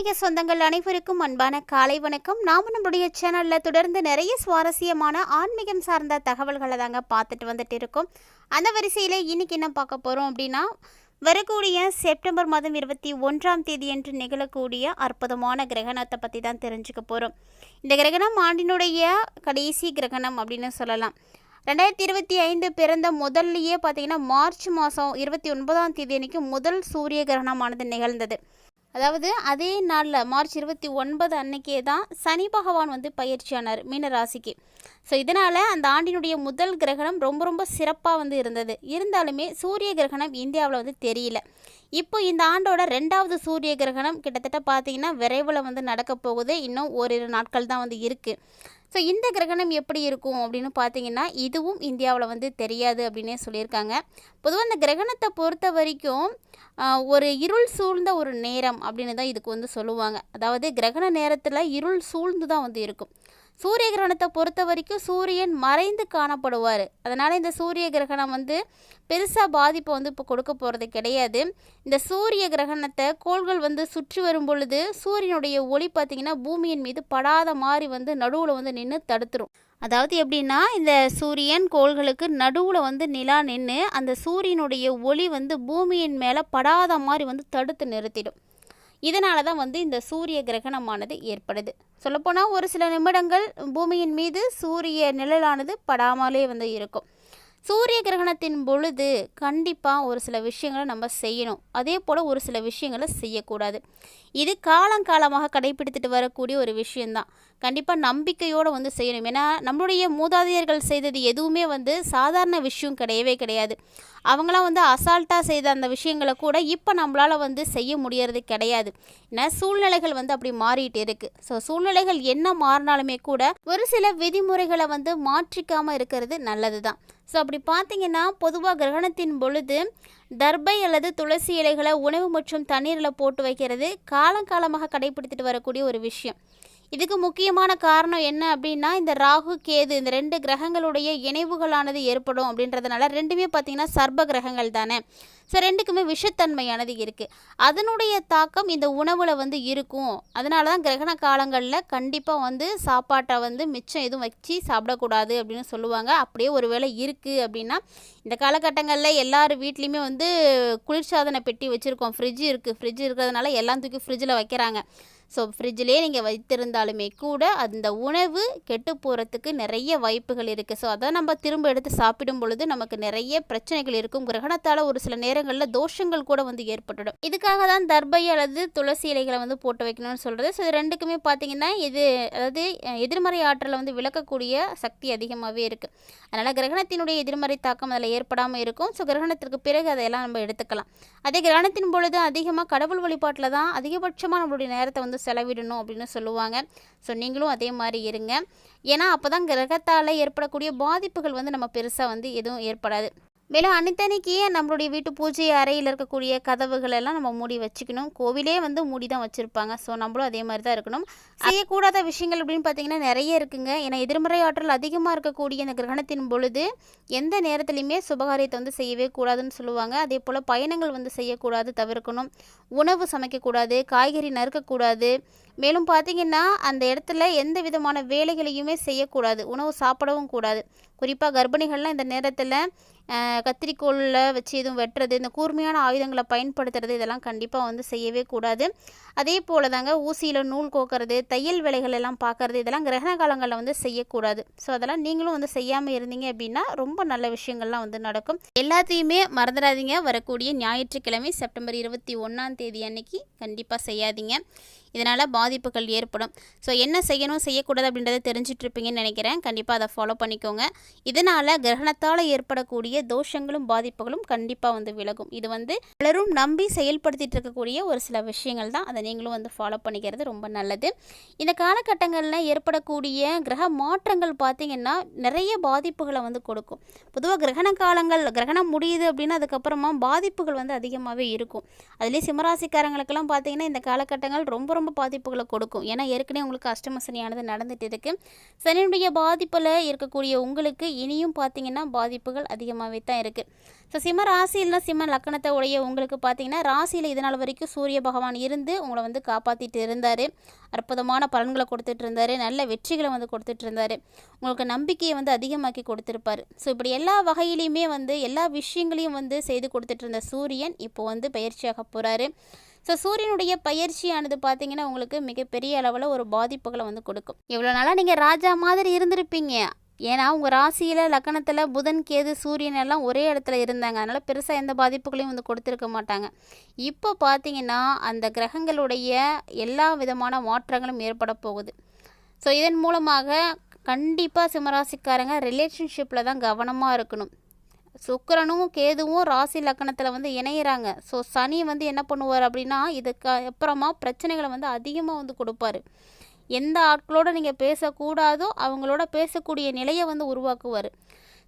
ஆன்மீக சொந்தங்கள் அனைவருக்கும் அன்பான காலை வணக்கம். நாம நம்மளுடைய சேனலில் தொடர்ந்து நிறைய சுவாரஸ்யமான ஆன்மீகம் சார்ந்த தகவல்களை தாங்க பார்த்துட்டு வந்துட்டு இருக்கோம். அந்த வரிசையில் இன்னைக்கு என்ன பார்க்க போகிறோம் அப்படின்னா வரக்கூடிய செப்டம்பர் மாதம் இருபத்தி ஒன்றாம் தேதியன்று நிகழக்கூடிய அற்புதமான கிரகணத்தை பற்றி தான் தெரிஞ்சுக்க போகிறோம் இந்த கிரகணம் ஆண்டினுடைய கடைசி கிரகணம் அப்படின்னு சொல்லலாம். ரெண்டாயிரத்தி இருபத்தி ஐந்து பிறந்த முதல்லையே பார்த்தீங்கன்னா மார்ச் மாதம் இருபத்தி ஒன்பதாம் தேதி அன்னைக்கு முதல் சூரிய கிரகணமானது நிகழ்ந்தது. அதாவது அதே நாளில் மார்ச் இருபத்தி ஒன்பது அன்னைக்கே தான் சனி பகவான் வந்து பயிற்சியானார் மீன ராசிக்கு ஸோ இதனால் அந்த ஆண்டினுடைய முதல் கிரகணம் ரொம்ப ரொம்ப சிறப்பாக வந்து இருந்தது. இருந்தாலுமே சூரிய கிரகணம் இந்தியாவில் வந்து தெரியல. இப்போ இந்த ஆண்டோட ரெண்டாவது சூரிய கிரகணம் கிட்டத்தட்ட பார்த்தீங்கன்னா விரைவில் வந்து நடக்க போகுது. இன்னும் ஓரிரு நாட்கள் தான் வந்து இருக்குது ஸோ இந்த கிரகணம் எப்படி இருக்கும் அப்படின்னு பார்த்தீங்கன்னா இதுவும் இந்தியாவில் வந்து தெரியாது அப்படின்னே சொல்லியிருக்காங்க. பொதுவாக இந்த கிரகணத்தை பொறுத்த வரைக்கும் ஒரு இருள் சூழ்ந்த ஒரு நேரம் அப்படின்னு தான் இதுக்கு வந்து சொல்லுவாங்க. அதாவது கிரகண நேரத்தில் இருள் சூழ்ந்து தான் வந்து இருக்கும். சூரிய கிரகணத்தை பொறுத்த வரைக்கும் சூரியன் மறைந்து காணப்படுவார். அதனால் இந்த சூரிய கிரகணம் வந்து பெருசாக பாதிப்பை வந்து இப்போ கொடுக்க போகிறது கிடையாது. இந்த சூரிய கிரகணத்தை கோள்கள் வந்து சுற்றி வரும் பொழுது சூரியனுடைய ஒளி பார்த்திங்கன்னா பூமியின் மீது படாத மாதிரி வந்து நடுவில் வந்து நின்று தடுத்துரும். அதாவது எப்படின்னா இந்த சூரியன் கோள்களுக்கு நடுவில் வந்து நிலா நின்று அந்த சூரியனுடைய ஒளி வந்து பூமியின் மேலே படாத மாதிரி வந்து தடுத்து நிறுத்திடும். இதனால தான் வந்து இந்த சூரிய கிரகணமானது ஏற்படுது. சொல்லப்போனால் ஒரு சில நிமிடங்கள் பூமியின் மீது சூரிய நிழலானது படாமலே வந்து இருக்கும். சூரிய கிரகணத்தின் பொழுது கண்டிப்பாக ஒரு சில விஷயங்களை நம்ம செய்யணும். அதே போல் ஒரு சில விஷயங்களை செய்யக்கூடாது. இது காலங்காலமாக கடைபிடித்துட்டு வரக்கூடிய ஒரு விஷயந்தான் கண்டிப்பாக நம்பிக்கையோடு வந்து செய்யணும். ஏன்னா நம்மளுடைய மூதாதையர்கள் செய்தது எதுவுமே வந்து சாதாரண விஷயம் கிடையவே கிடையாது. அவங்களாம் வந்து அசால்ட்டாக செய்த அந்த விஷயங்களை கூட இப்போ நம்மளால் வந்து செய்ய முடியறது கிடையாது. ஏன்னா சூழ்நிலைகள் வந்து அப்படி மாறிட்டு இருக்குது ஸோ சூழ்நிலைகள் என்ன மாறினாலுமே கூட ஒரு சில விதிமுறைகளை வந்து மாற்றிக்காமல் இருக்கிறது நல்லது தான் ஸோ அப்படி பார்த்தீங்கன்னா பொதுவாக கிரகணத்தின் பொழுது தர்பை அல்லது துளசி இலைகளை உணவு மற்றும் தண்ணீரில் போட்டு வைக்கிறது காலங்காலமாக கடைபிடித்துட்டு வரக்கூடிய ஒரு விஷயம். இதுக்கு முக்கியமான காரணம் என்ன அப்படின்னா இந்த ராகு கேது இந்த ரெண்டு கிரகங்களுடைய இணைவுகளானது ஏற்படும் அப்படின்றதுனால ரெண்டுமே பார்த்தீங்கன்னா சர்ப கிரகங்கள் தானே. ஸோ ரெண்டுக்குமே விஷத்தன்மையானது இருக்குது அதனுடைய தாக்கம் இந்த உணவில் வந்து இருக்கும். அதனால தான் கிரகண காலங்களில் கண்டிப்பாக வந்து சாப்பாட்டை வந்து மிச்சம் எதுவும் வச்சு சாப்பிடக்கூடாது அப்படின்னு சொல்லுவாங்க. அப்படியே ஒரு வேளை இருக்குது அப்படின்னா இந்த காலகட்டங்களில் எல்லார் வீட்லேயுமே வந்து குளிர்சாதன பெட்டி வச்சுருக்கோம். ஃப்ரிட்ஜ் இருக்குது ஃப்ரிட்ஜ் இருக்கிறதுனால எல்லாம் தூக்கி ஃப்ரிட்ஜில் வைக்கிறாங்க. ஸோ ஃப்ரிட்ஜ்லேயே நீங்கள் வைத்திருந்தாலுமே கூட அந்த உணவு கெட்டு போகிறதுக்கு நிறைய வாய்ப்புகள் இருக்குது ஸோ அதை நம்ம திரும்ப எடுத்து சாப்பிடும் பொழுது நமக்கு நிறைய பிரச்சனைகள் இருக்கும். கிரகணத்தால் ஒரு சில நேரங்களில் தோஷங்கள் கூட வந்து ஏற்பட்டுடும். இதுக்காக தான் தர்பை அல்லது துளசி இலைகளை வந்து போட்டு வைக்கணும்னு சொல்கிறது ஸோ இது ரெண்டுக்குமே பார்த்தீங்கன்னா இது அதாவது எதிர்மறை ஆற்றலை வந்து விளக்கக்கூடிய சக்தி அதிகமாகவே இருக்குது அதனால் கிரகணத்தினுடைய எதிர்மறை தாக்கம் அதில் ஏற்படாமல் இருக்கும். ஸோ கிரகணத்திற்கு பிறகு அதையெல்லாம் நம்ம எடுத்துக்கலாம். அதே கிரகணத்தின் பொழுது அதிகமாக கடவுள் வழிபாட்டில் தான் அதிகபட்சமாக நம்மளுடைய நேரத்தை வந்து செலவிடணும் அப்படின்னு சொல்லுவாங்க. ஸோ நீங்களும் அதே மாதிரி இருங்க. ஏன்னா அப்போ தான் கிரகத்தால் ஏற்படக்கூடிய பாதிப்புகள் வந்து நம்ம பெருசாக வந்து எதுவும் ஏற்படாது. மேலும் அன்னித்தனைக்கு நம்மளுடைய வீட்டு பூஜை அறையில் இருக்கக்கூடிய கதவுகள் எல்லாம் நம்ம மூடி வச்சுக்கணும்? கோவிலே வந்து மூடி தான் வச்சுருப்பாங்க. ஸோ நம்மளும் அதே மாதிரி தான் இருக்கணும். செய்யக்கூடாத விஷயங்கள் அப்படின்னு பார்த்தீங்கன்னா நிறைய இருக்குங்க. ஏன்னா எதிர்மறை ஆற்றல் அதிகமாக இருக்கக்கூடிய இந்த கிரகணத்தின் பொழுது எந்த நேரத்துலையுமே சுபகாரியத்தை வந்து செய்யவே கூடாதுன்னு சொல்லுவாங்க. அதே போல் பயணங்கள் வந்து செய்யக்கூடாது தவிர்க்கணும். உணவு சமைக்கக்கூடாது காய்கறி நறுக்கக்கூடாது. மேலும் பார்த்தீங்கன்னா அந்த இடத்துல எந்த விதமான வேலைகளையுமே செய்யக்கூடாது. உணவு சாப்பிடவும் கூடாது. குறிப்பாக கர்ப்பிணிகள்லாம் இந்த நேரத்தில் கத்திரிக்கோளில் வச்சு எதுவும் வெட்டுறது இந்த கூர்மையான ஆயுதங்களை பயன்படுத்துறது இதெல்லாம் கண்டிப்பாக வந்து செய்யவே கூடாது. அதே போல் தாங்க ஊசியில் நூல் கோக்கிறது தையல் வேலைகள் எல்லாம் பார்க்கறது இதெல்லாம் கிரகண காலங்களில் வந்து செய்யக்கூடாது. ஸோ அதெல்லாம் நீங்களும் வந்து செய்யாமல் இருந்தீங்க அப்படின்னா ரொம்ப நல்ல விஷயங்கள்லாம் வந்து நடக்கும். எல்லாத்தையுமே மறந்துடாதீங்க. வரக்கூடிய ஞாயிற்றுக்கிழமை செப்டம்பர் இருபத்தி ஒன்றாம் தேதி அன்னைக்கு கண்டிப்பாக செய்யாதீங்க. இதனால் பாதிப்புகள் ஏற்படும். ஸோ என்ன செய்யணும் செய்யக்கூடாது அப்படின்றத தெரிஞ்சிட்ருப்பீங்கன்னு நினைக்கிறேன். கண்டிப்பாக அதை ஃபாலோ பண்ணிக்கோங்க. இதனால் கிரகணத்தால் ஏற்படக்கூடிய தோஷங்களும் பாதிப்புகளும் கண்டிப்பாக வந்து விலகும். இது வந்து பலரும் நம்பி செயல்படுத்திட்டு இருக்கக்கூடிய ஒரு சில விஷயங்கள் தான். அதை நீங்களும் வந்து ஃபாலோ பண்ணிக்கிறது ரொம்ப நல்லது. இந்த காலகட்டங்களில் ஏற்படக்கூடிய கிரக மாற்றங்கள் பார்த்திங்கன்னா நிறைய பாதிப்புகளை வந்து கொடுக்கும். பொதுவாக கிரகண காலங்கள் கிரகணம் முடியுது அப்படின்னா அதுக்கப்புறமா பாதிப்புகள் வந்து அதிகமாகவே இருக்கும். அதுலேயும் சிம்மராசிக்காரங்களுக்கெல்லாம் பார்த்தீங்கன்னா இந்த காலகட்டங்கள் ரொம்ப ரொம்ப பாதிப்பு பாதிப்புகளை கொடுக்கும். ஏன்னா ஏற்கனவே உங்களுக்கு அஷ்டம சனியானது நடந்துட்டு இருக்கு. சனியினுடைய பாதிப்பில் இருக்கக்கூடிய உங்களுக்கு இனியும் பார்த்தீங்கன்னா பாதிப்புகள் அதிகமாகவே தான் இருக்குது ஸோ சிம்ம ராசியில்னா சிம்ம லக்கணத்தை உடைய உங்களுக்கு பார்த்தீங்கன்னா ராசியில் இதனால் வரைக்கும் சூரிய பகவான் இருந்து உங்களை வந்து காப்பாற்றிட்டு இருந்தார். அற்புதமான பலன்களை கொடுத்துட்டு இருந்தார். நல்ல வெற்றிகளை வந்து கொடுத்துட்டு இருந்தார். உங்களுக்கு நம்பிக்கையை வந்து அதிகமாக்கி கொடுத்துருப்பாரு. ஸோ இப்படி எல்லா வகையிலையுமே வந்து எல்லா விஷயங்களையும் வந்து செய்து கொடுத்துட்டு இருந்த சூரியன் இப்போ வந்து பயிற்சியாக போகிறாரு ஸோ சூரியனுடைய பயிற்சியானது பார்த்தீங்கன்னா உங்களுக்கு மிகப்பெரிய அளவில் ஒரு பாதிப்புகளை வந்து கொடுக்கும். இவ்வளோ நாளாக நீங்கள் ராஜா மாதிரி இருந்திருப்பீங்க. ஏன்னா உங்கள் ராசியில் லக்கணத்தில் புதன் கேது சூரியன் எல்லாம் ஒரே இடத்துல இருந்தாங்க. அதனால் பெருசாக எந்த பாதிப்புகளையும் வந்து கொடுத்துருக்க மாட்டாங்க. இப்போ பார்த்தீங்கன்னா அந்த கிரகங்களுடைய எல்லா விதமான மாற்றங்களும் ஏற்பட போகுது. ஸோ இதன் மூலமாக கண்டிப்பாக சிம்மராசிக்காரங்க ரிலேஷன்ஷிப்பில் தான் கவனமாக இருக்கணும். சுக்கரனும் கேதுவும் ராசி லக்கணத்தில் வந்து இணையிறாங்க. ஸோ சனி வந்து என்ன பண்ணுவார் அப்படின்னா இதுக்கு அப்புறமா பிரச்சனைகளை வந்து அதிகமாக வந்து கொடுப்பாரு. எந்த ஆட்களோட நீங்கள் பேசக்கூடாதோ அவங்களோட பேசக்கூடிய நிலையை வந்து உருவாக்குவார்.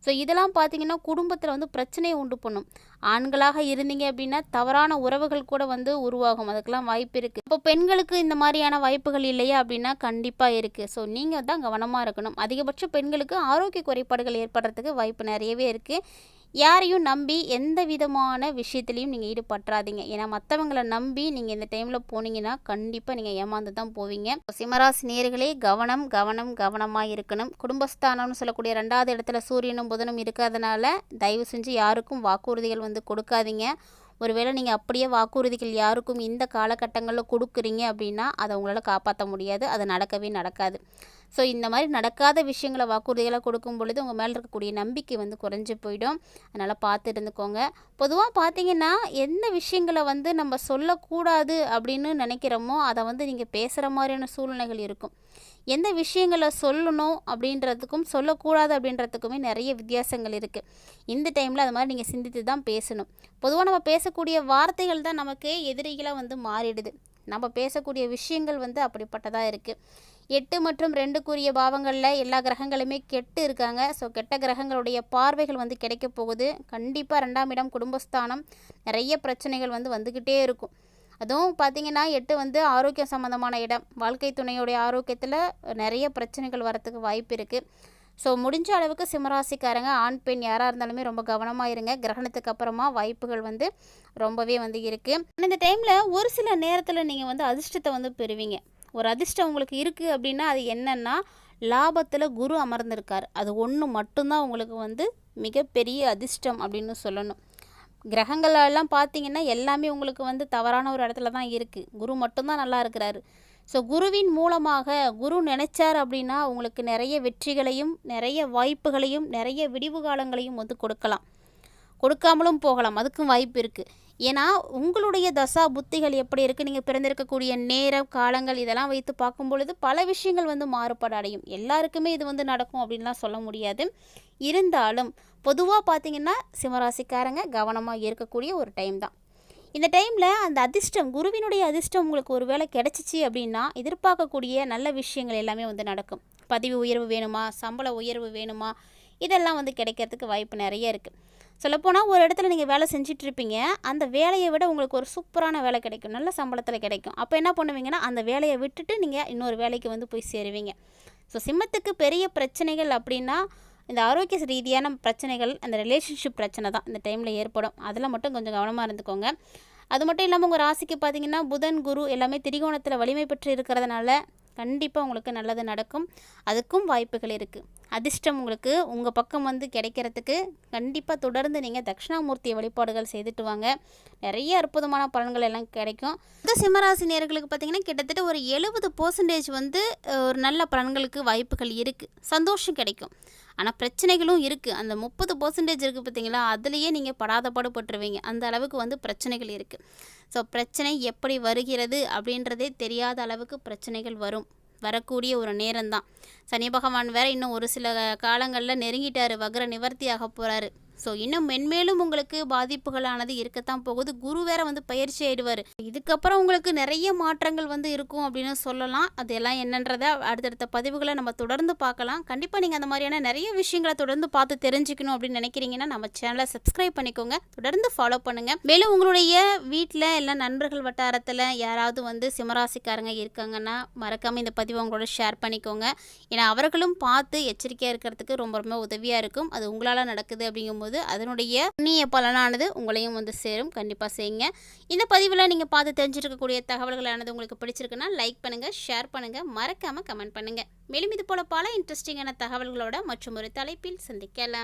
ஸோ இதெல்லாம் பார்த்தீங்கன்னா குடும்பத்தில் வந்து பிரச்சனையை உண்டு பண்ணும். ஆண்களாக இருந்தீங்க அப்படின்னா தவறான உறவுகள் கூட வந்து உருவாகும். அதுக்கெல்லாம் வாய்ப்பு இருக்குது இப்போ பெண்களுக்கு இந்த மாதிரியான வாய்ப்புகள் இல்லையா அப்படின்னா கண்டிப்பாக இருக்குது ஸோ நீங்கள் தான் கவனமாக இருக்கணும். அதிகபட்ச பெண்களுக்கு ஆரோக்கிய குறைபாடுகள் ஏற்படுறதுக்கு வாய்ப்பு நிறையவே இருக்குது யாரையும் நம்பி எந்த விதமான விஷயத்துலையும் நீங்கள் ஈடுபட்டுறாதீங்க. ஏன்னா மற்றவங்களை நம்பி நீங்கள் இந்த டைமில் போனீங்கன்னா கண்டிப்பாக நீங்கள் ஏமாந்து தான் போவீங்க. சிம்மராசி நேர்களே கவனம் கவனம் கவனமாக இருக்கணும். குடும்பஸ்தானம்னு சொல்லக்கூடிய ரெண்டாவது இடத்துல சூரியனும் புதனும் இருக்கிறதுனால தயவு செஞ்சு யாருக்கும் வாக்குறுதிகள் வந்து கொடுக்காதீங்க. ஒருவேளை நீங்கள் அப்படியே வாக்குறுதிகள் யாருக்கும் இந்த காலகட்டங்களில் கொடுக்குறீங்க அப்படின்னா அதை உங்களால் காப்பாற்ற முடியாது. அது நடக்கவே நடக்காது. ஸோ இந்த மாதிரி நடக்காத விஷயங்களை வாக்குறுதிகளை கொடுக்கும் பொழுது உங்கள் மேலே இருக்கக்கூடிய நம்பிக்கை வந்து குறைஞ்சி போயிடும். அதனால் பார்த்து இருந்துக்கோங்க. பொதுவாக பார்த்தீங்கன்னா எந்த விஷயங்களை வந்து நம்ம சொல்லக்கூடாது அப்படின்னு நினைக்கிறோமோ அதை வந்து நீங்கள் பேசுகிற மாதிரியான சூழ்நிலைகள் இருக்கும். எந்த விஷயங்களை சொல்லணும் அப்படின்றதுக்கும் சொல்லக்கூடாது அப்படின்றதுக்குமே நிறைய வித்தியாசங்கள் இருக்குது இந்த டைமில் அது மாதிரி நீங்கள் சிந்தித்து தான் பேசணும். பொதுவாக நம்ம பேசக்கூடிய வார்த்தைகள் தான் நமக்கு எதிரிகளாக வந்து மாறிடுது. நம்ம பேசக்கூடிய விஷயங்கள் வந்து அப்படிப்பட்டதாக இருக்குது எட்டு மற்றும் ரெண்டுக்குரிய பாவங்களில் எல்லா கிரகங்களுமே கெட்டு இருக்காங்க. ஸோ கெட்ட கிரகங்களுடைய பார்வைகள் வந்து கிடைக்க போகுது. கண்டிப்பாக ரெண்டாம் இடம் குடும்பஸ்தானம். நிறைய பிரச்சனைகள் வந்து வந்துக்கிட்டே இருக்கும். அதுவும் பார்த்திங்கன்னா எட்டு வந்து ஆரோக்கியம் சம்மந்தமான இடம். வாழ்க்கை துணையுடைய ஆரோக்கியத்தில் நிறைய பிரச்சனைகள் வரத்துக்கு வாய்ப்பு இருக்குது ஸோ முடிஞ்ச அளவுக்கு சிம்மராசிக்காரங்க ஆண் பெண் யாராக இருந்தாலுமே ரொம்ப கவனமாக இருங்க. கிரகணத்துக்கு அப்புறமா வாய்ப்புகள் வந்து ரொம்பவே வந்து இருக்குது இந்த டைமில் ஒரு சில நேரத்தில் நீங்கள் வந்து அதிர்ஷ்டத்தை வந்து பெறுவீங்க. ஒரு அதிர்ஷ்டம் உங்களுக்கு இருக்குது அப்படின்னா அது என்னென்னா லாபத்தில் குரு அமர்ந்திருக்கார். அது ஒன்று மட்டும்தான் உங்களுக்கு வந்து மிகப்பெரிய அதிர்ஷ்டம் அப்படின்னு சொல்லணும். கிரகங்களெல்லாம் பார்த்தீங்கன்னா எல்லாமே உங்களுக்கு வந்து தவறான ஒரு இடத்துல தான் இருக்குது குரு மட்டும்தான் நல்லா இருக்கிறாரு. ஸோ குருவின் மூலமாக குரு நினைச்சார் அப்படின்னா உங்களுக்கு நிறைய வெற்றிகளையும் நிறைய வாய்ப்புகளையும் நிறைய விடிவு காலங்களையும் வந்து கொடுக்கலாம். கொடுக்காமலும் போகலாம். அதுக்கும் வாய்ப்பு இருக்குது ஏன்னா உங்களுடைய தசா புத்திகள் எப்படி இருக்குது நீங்கள் பிறந்திருக்கக்கூடிய நேரம் காலங்கள் இதெல்லாம் வைத்து பார்க்கும் பொழுது பல விஷயங்கள் வந்து மாறுபாடு அடையும். எல்லாருக்குமே இது வந்து நடக்கும் அப்படின்லாம் சொல்ல முடியாது. இருந்தாலும் பொதுவாக பார்த்தீங்கன்னா சிம்மராசிக்காரங்க கவனமாக இருக்கக்கூடிய ஒரு டைம் தான். இந்த டைமில் அந்த அதிர்ஷ்டம் குருவினுடைய அதிர்ஷ்டம் உங்களுக்கு ஒரு வேளை கிடச்சிச்சு அப்படின்னா எதிர்பார்க்கக்கூடிய நல்ல விஷயங்கள் எல்லாமே வந்து நடக்கும். பதவி உயர்வு வேணுமா? சம்பள உயர்வு வேணுமா? இதெல்லாம் வந்து கிடைக்கிறதுக்கு வாய்ப்பு நிறைய இருக்குது சொல்லப்போனால் ஒரு இடத்துல நீங்கள் வேலை செஞ்சிட்ருப்பீங்க அந்த வேலையை விட உங்களுக்கு ஒரு சூப்பரான வேலை கிடைக்கும். நல்ல சம்பளத்தில் கிடைக்கும். அப்போ என்ன பண்ணுவீங்கன்னா அந்த வேலையை விட்டுட்டு நீங்கள் இன்னொரு வேலைக்கு வந்து போய் சேருவீங்க. ஸோ சிம்மத்துக்கு பெரிய பிரச்சனைகள் அப்படின்னா இந்த ஆரோக்கிய ரீதியான பிரச்சனைகள் அந்த ரிலேஷன்ஷிப் பிரச்சனை தான் இந்த டைமில் ஏற்படும். அதில் மட்டும் கொஞ்சம் கவனமாக இருந்துக்கோங்க. அது மட்டும் இல்லாமல் உங்கள் ராசிக்கு பார்த்தீங்கன்னா புதன் குரு எல்லாமே திரிகோணத்தில் வலிமை பெற்று இருக்கிறதுனால கண்டிப்பாக உங்களுக்கு நல்லது நடக்கும். அதுக்கும் வாய்ப்புகள் இருக்குது அதிர்ஷ்டம் உங்களுக்கு உங்கள் பக்கம் வந்து கிடைக்கிறதுக்கு கண்டிப்பாக தொடர்ந்து நீங்கள் தட்சிணாமூர்த்தி வழிபாடுகள் செய்துட்டு வாங்க. நிறைய அற்புதமான பலன்கள் எல்லாம் கிடைக்கும். இந்த சிம்மராசி நேர்களுக்கு பார்த்திங்கன்னா கிட்டத்தட்ட ஒரு எழுபது பர்சன்டேஜ் வந்து ஒரு நல்ல பலன்களுக்கு வாய்ப்புகள் இருக்குது சந்தோஷம் கிடைக்கும். ஆனால் பிரச்சனைகளும் இருக்குது அந்த முப்பது பர்சன்டேஜ் இருக்குது பார்த்தீங்களா அதுலேயே நீங்கள் படாத பாடுபட்டுருவீங்க அந்த அளவுக்கு வந்து பிரச்சனைகள் இருக்குது ஸோ பிரச்சனை எப்படி வருகிறது அப்படின்றதே தெரியாத அளவுக்கு பிரச்சனைகள் வரும். வரக்கூடிய ஒரு நேரம்தான். சனி பகவான் வேற இன்னும் ஒரு சில காலங்களில் நெருங்கிட்டார். வக்ர நிவர்த்தி ஆக போகிறாரு ஸோ இன்னும் மென்மேலும் உங்களுக்கு பாதிப்புகளானது இருக்கத்தான் போகுது. குரு வேற வந்து பயிற்சி ஆயிடுவார். இதுக்கப்புறம் உங்களுக்கு நிறைய மாற்றங்கள் வந்து இருக்கும் அப்படின்னு சொல்லலாம். அதெல்லாம் என்னன்றதை அடுத்தடுத்த பதிவுகளை நம்ம தொடர்ந்து பார்க்கலாம். கண்டிப்பாக நீங்கள் அந்த மாதிரியான நிறைய விஷயங்களை தொடர்ந்து பார்த்து தெரிஞ்சுக்கணும் அப்படின்னு நினைக்கிறீங்கன்னா நம்ம சேனலை சப்ஸ்கிரைப் பண்ணிக்கோங்க. தொடர்ந்து ஃபாலோ பண்ணுங்கள் மேலும் உங்களுடைய வீட்டில் இல்லை நண்பர்கள் வட்டாரத்தில் யாராவது வந்து சிம்மராசிக்காரங்க இருக்காங்கன்னா மறக்காமல் இந்த பதிவை உங்களோட ஷேர் பண்ணிக்கோங்க. ஏன்னா அவர்களும் பார்த்து எச்சரிக்கையாக இருக்கிறதுக்கு ரொம்ப ரொம்ப உதவியாக இருக்கும். அது உங்களால் நடக்குது அப்படிங்கும்போது அதனுடைய புண்ணிய பலனானது உங்களையும் வந்து சேரும். கண்டிப்பாக செய்யுங்க. இந்த பதிவில் நீங்கள் பார்த்து தெரிஞ்சிருக்கக்கூடிய தகவல்களானது உங்களுக்கு பிடிச்சிருக்குன்னா லைக் பண்ணுங்கள் ஷேர் பண்ணுங்கள் மறக்காமல் கமெண்ட் பண்ணுங்கள் மேலும் இது போல பல இன்ட்ரெஸ்டிங்கான தகவல்களோட மற்றும் ஒரு தலைப்பில் சந்திக்கலாம்.